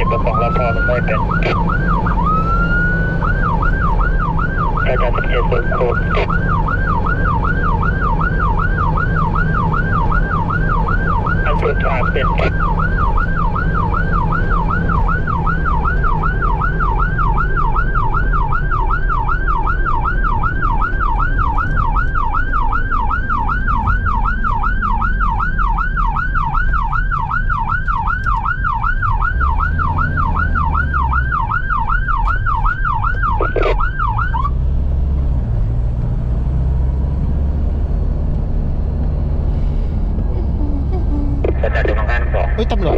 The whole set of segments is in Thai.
จ็บประสงค์รับพอมันไม่เป็นอาจารย์สังเจ็ดศูนโคนอันสุดท้ายเป็น สัญญาณตรงข้างสอง เฮ้ยตำรวจ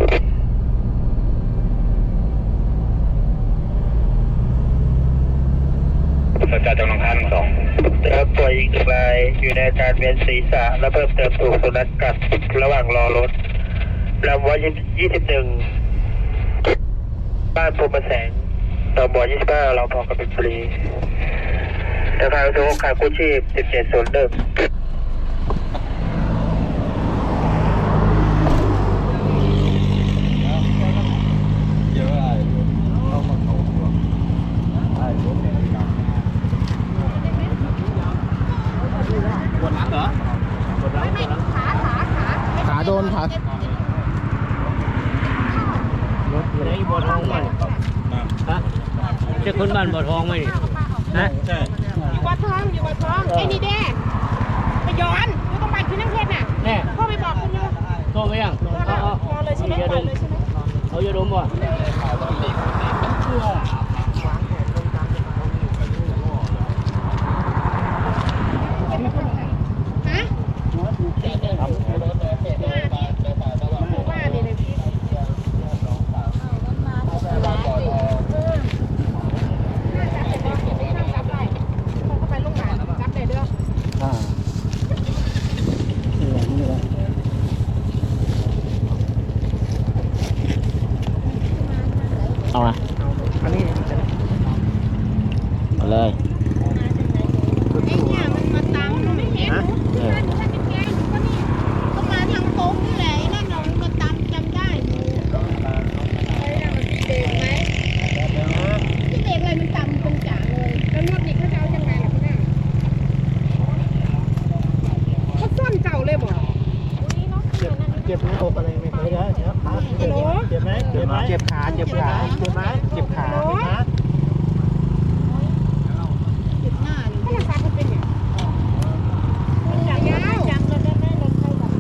สัญญาณตรงข้างสองแล้วป่วยอีกหนึ่งรายอยู่ในอาการเวียน ศีรษะ และเพิ่มเติมถูกสุนัขกัดระหว่างรอรถลำวัยยี่สิบหนึ่งบ้านพรมแสงตบยี่สิบห้าเราพอกับเป็นฟรีแต่ทางโทรขากู้ชีพสิบเจ็ดศูนย์หนึ่ง ขา โดนขาไหนบ่อทองมันฮะจะคนบ้านบ่อทองไหมนี่ฮะอยู่วัดทองอยู่วัดทองไอ้นี่แด้ไปย้อนอยู่ตรงบ้านพี่น้ำเพชรน่ะแน่พ่อไปบอกคุณอยู่โทรไปยังรอเอาเอารอเลยใช่ไหมรอเลยใช่ไหมเอาอย่าดมบ่ ฮะว่าเนี่ยเลยพี่น่าจะเป็นว่าข้ามจับได้คนเข้าไปโรงพยาบาลจับได้เด้อ อ่า เอามาเอาเลยไอ้เนี่ยมันมาตามมันไม่เห็นหนูถ้าหนูถ้าเป็นแกหนูก็นี่ก็มาทางโค้งนี่แหละไอ้นั่นน่ะมันก็ตามจำได้หนูไอ้นั่นมันเบรกไหมที่เบรกเลยมันต่ำตรงจ่าเลยแล้วรถนี่เขาจะเอายังไงล่ะพี่น้าเขาซ่อนเก่าเลยบ่อุ้ยเนาะ เจ็บหอกอะไรไหมไม่ได้ครับฮัลโหลเจ็บไหมเจ็บไหมเจ็บขาเจ็บขาเจ็บไหมเจ็บขาฮัลโหลเจ็บหน้านี่ถ้าราคาเขาเป็นเนี่ยมันยาวจังเลยได้ไหมรถใครแบบ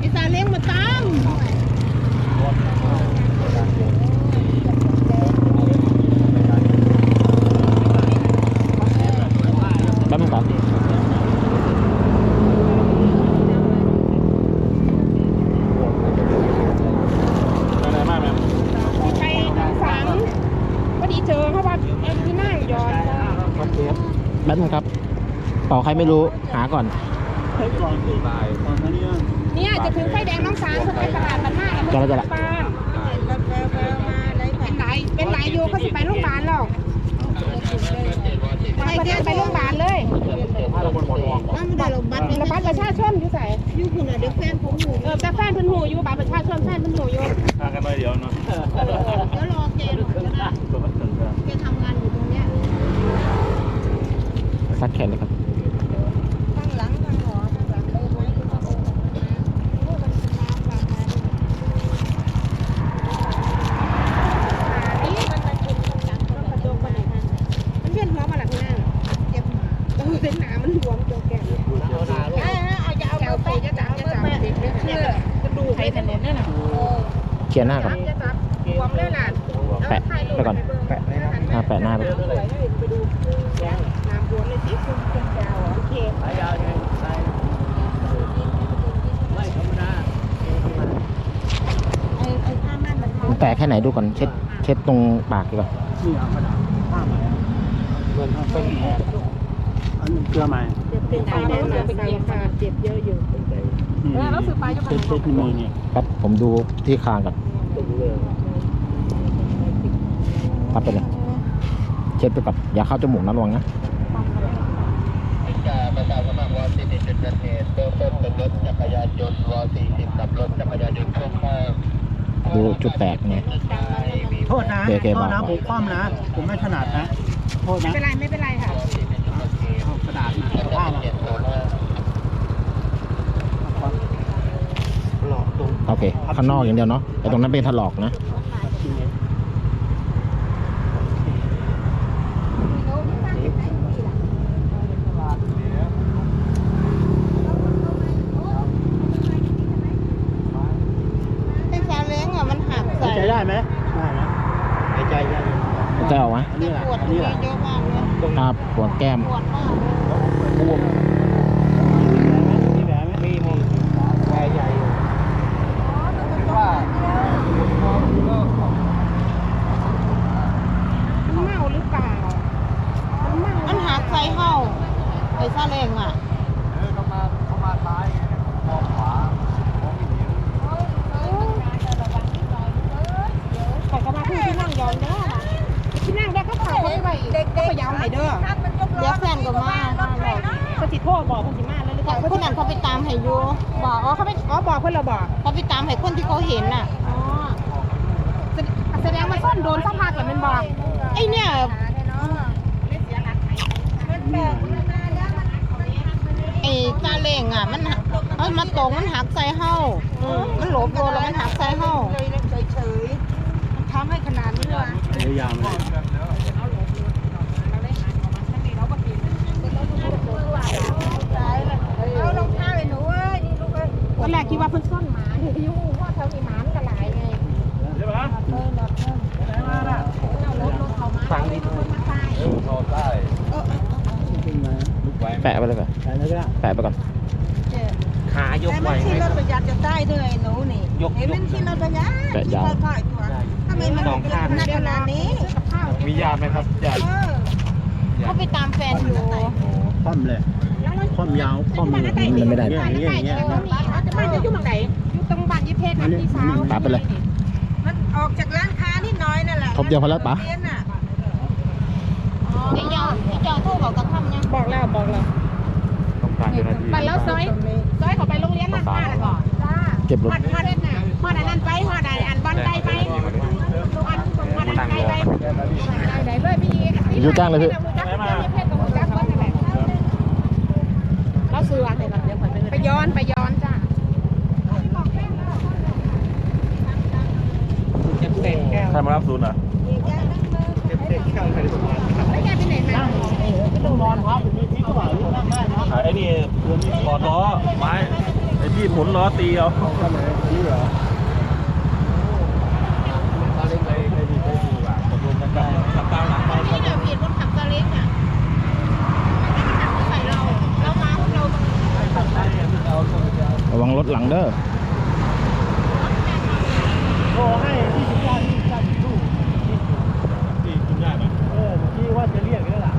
ไอ้ตาเล้งมาตาม แป๊บนึงก่อน ไปฝังพอดีเจอเขาว่าเอ็นที่นั่งย้อน แป๊บนึงครับเป่าใค รไม่รู้หาก่อน เนี่ยจะถึงไฟแดงน้องสางเขาไปตลาดบ้านหน้าจะแล้วจะละป้านเป็นหลายเป็นหลายอยู่เขาสิไปโรงพยาบาลหรอกไปประเทศไปโรงพยาบาลเลยนั่นไม่ได้หรอกบัตรบัตรประชาชนอยู่ใส่อยู่คุณอะเดี๋ยวแฟนผมหูเออแต่แฟนเพิ่นหูอยู่บัตรประชาชนแฟนเพิ่นหูอยู่ทางกันไปเดี๋ยวเนาะเดี๋ยวรอแกหน่อยก็ได้แกทำงานอยู่ตรงเนี้ยซัดแขนเลยครับ ข้างหลังข้างหอข้างหลังเออไว้ก็ต้องโอ้มันน้ำปลาปลานี่มันเป็นคนกลางต้องกระโดดไปไหนมันเวียนหัวมาหลังหน้าเจ็บหัวเออเส้นหนามันหลวมตัวแกเออเอาจะเอาเอาไปจะจับจะจับเด็กเนี่ยกระดูกไปถนนนั่นน่ะ เขียนหน้าก่อน จะจับรวมเลยล่ะ แปะไปก่อนแปะหน้าแปะหน้าไป ไปดูน้ำบวมเลยสิคุณคุณแก้วโอเค ไปยาวเลยไปไม่ธรรมดา ไอ้ไอ้ข้ามันมันเขา แตกแค่ไหนดูก่อนเช็ดเช็ดตรงปากดีกว่านี่เอากระดาษผ้ามาเบิร์นทั้งเป็นแผลอันนี้เกลือใหม่เป็นไงแน่นอนเป็นไงค่ะเจ็บเยอะอยู่นี่แล้วสือไปจะเป็นเช็ดมือนี่ครับผมดูที่คางก่อนครับไปเลยเช็ดไปกับอย่าเข้าจมูกนะระวังนะจากประชาสมัครวอร์41จุดเกิดเหตุเบื้องต้นเป็นรถจักรยานยนต์วอร์40กับรถจักรยานยนต์พ่วงข้าง ดูจุดแตกไงโทษนะโอเคโทษนะบอก ผมคว่ำนะ ผมไม่ถนัดนะ โทษไม่นะเป็นไรไม่เป็นไรค่ะ เอากระดาษมาเอาผ้ามาหลอกตรงโอเคข้างนอกอย่างเดียวเนาะแต่ตรงนั้นเป็นถลอกนะ ไอ้ซาเล้งอะมันหัก หาย ใส่ ใจได้ไหมได้นะหายใจได้ จะเอาไหม อันนี้แหละ ป วดอันตรงนี้นี้แหละเยอะมากเลยครับปวดแก้ม ปวดมาก บวมมีแผลไหมมีมีแผลใหญ่อยู่ว่า มันเมาหรือเปล่า มันเมามันหักใส่เห่าไอ้ซาเล้งอะ เขามาเขามาซ้ายมองขวามองไม่เห็น แต่ก็มาพูดที่นั่งยองเด้อที่นั่งได้ก็ฝากเขาไปเด็กๆก็ยาวให้เด้อเดี๋ยวแฟน ก็มาเขาสิโทษบอกคนสิมาแล้วหรือเปล่าคนนั้นเขาไปตามให้อยู่บอกอ๋อเขาไปอ๋อบอกเพื่อนเราบอกเขาไปตามให้คนที่เขาเห็นน่ะอ๋อแสดงว่าซ่อนโดนสักพักแล้วมันบอกไอ้เนี่ยไอ้ซาเล้งอะมันหักเอามาตรงมันหักใส่เห่ามันหลบโดนแล้วมันหักใส่เห่าเฉยๆมันทำให้ขนาดนี้วะพยายามเลย เอารองเท้าไอ้หนูเอ้ยนี่ลูกเอ้ยตอนแรกคิดว่าเพิ่นซ่อนหมาเดี๋ยวไปยุ่งว่าแถวนี้หมามันก็หลายไง เดี๋ยวนะ เออแบบเออ ไหนมาล่ะ เอารถลงเขามาเอาเป็นคนมาตาย โทษได้ เออเออเออ ขึ้นมาลุกไหว แปะไปเลยก่อน ไปแล้วก็ แปะไปก่อน เจ็บ ขายก แต่ ไหว มันที่รถประหยัดจะได้ด้วยไอ้หนูนี่ ยกเห็นมันที่รถประหยัดแปะยาวที่ค่อยๆตัวทำไมมันเป็นขนาดขนาดนี้มีญาติไหมครับญาติเออเขาไปตามแฟนอยู่คว่ำเลยคว่ำยาวคว่ำเลยมันไม่ได้ อย่างเงี้ยอย่างเงี้ยจะบ้านจะอยู่ตรงไหนอยู่ตรงบ้านยี่เพชรนะพี่สาวปะไปเลย มันออกจากร้านค้านิดน้อยนั่นแหละครบเดียวพอแล้วปะเรียนน่ะไอ้เจ้าไอ้เจ้าโทรบอกกับคำยังบอกแล้วบอกแล้วต้องการเจ้าหน้าที่ไปแล้วซอยซอยเขาไปโรงเรียนนั่นมาแล้วก่อนจ้าเก็บรถฮอดฮอด น่ะฮอดอันนั้นไปฮอดอันอันบอลได้ไปฮอดฮอดอันไกลไปได้เลยพี่อยู่จ้างเลยพี่เราซื้อวันไหนล่ะไปย้อนไปย้อนจ้าใครมารับศูนย์เหรอแล้วแกไปไหนมาต้องนอนพับมีที่กระเป๋านั่งได้เนาะไอ้นี่ถอดล้อไม้ไอ้ที่หมุนล้อตีเอา ก็เลยนี่เหรอตอนเล็กไปไปดีไปดีว่ะตกลงกันได้ ขับตามหลังไป นี่เดี๋ยวเปลี่ยนคนขับซาเล้งอะใส่เราเรามาเรา ระวังรถหลังเด้อ โทรให้ที่สิบญาติที่ญาติลูก ที่คุณญาติอะ เออที่ว่าจะเรียกนี่แหละ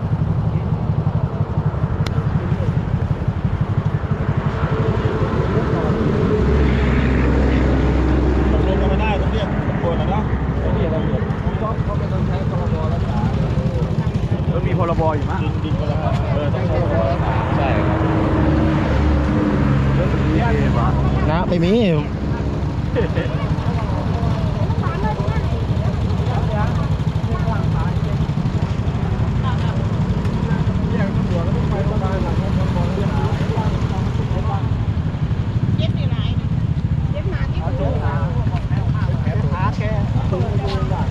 ตกลงกันไม่ได้ต้องเรียกตำรวจนะเนาะต้องเรียกตำรวจ เขาไม่ต้องใช้พรบรักษา แล้วมีพรบอยู่มั้งดินดินพรบเออต้องใช้พรบใช่ครับ นะไม่มี เย็บอยู่ไหนเย็บมาที่คือ ขาแกตรงนี้ได้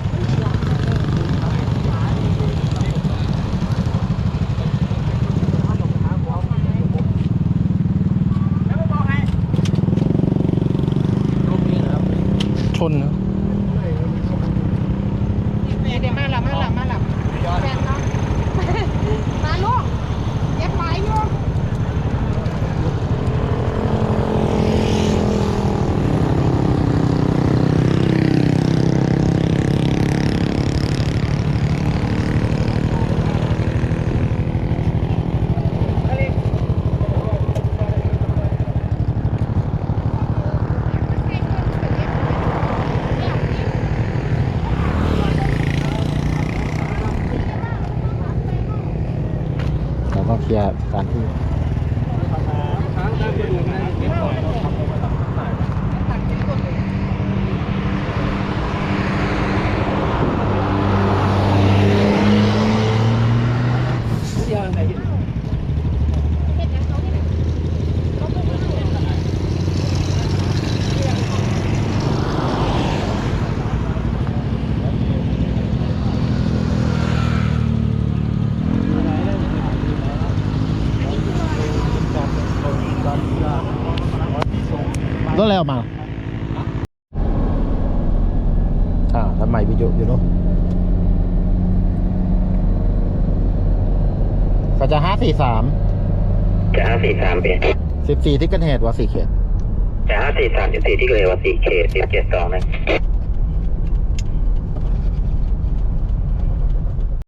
ร ลียร์การที่ รถอะไรออกมาอ่าทำไมวิดีโออยู่เนาะก็จะห้าสี่สามจะห้าสี่สามเป็นสิบสี่ที่เกันเหตุว่าสี่เขตจะห้าสี่สามสิบสี่ที่เกิดว่าสี่เขตสิบเจ็ดสองนะ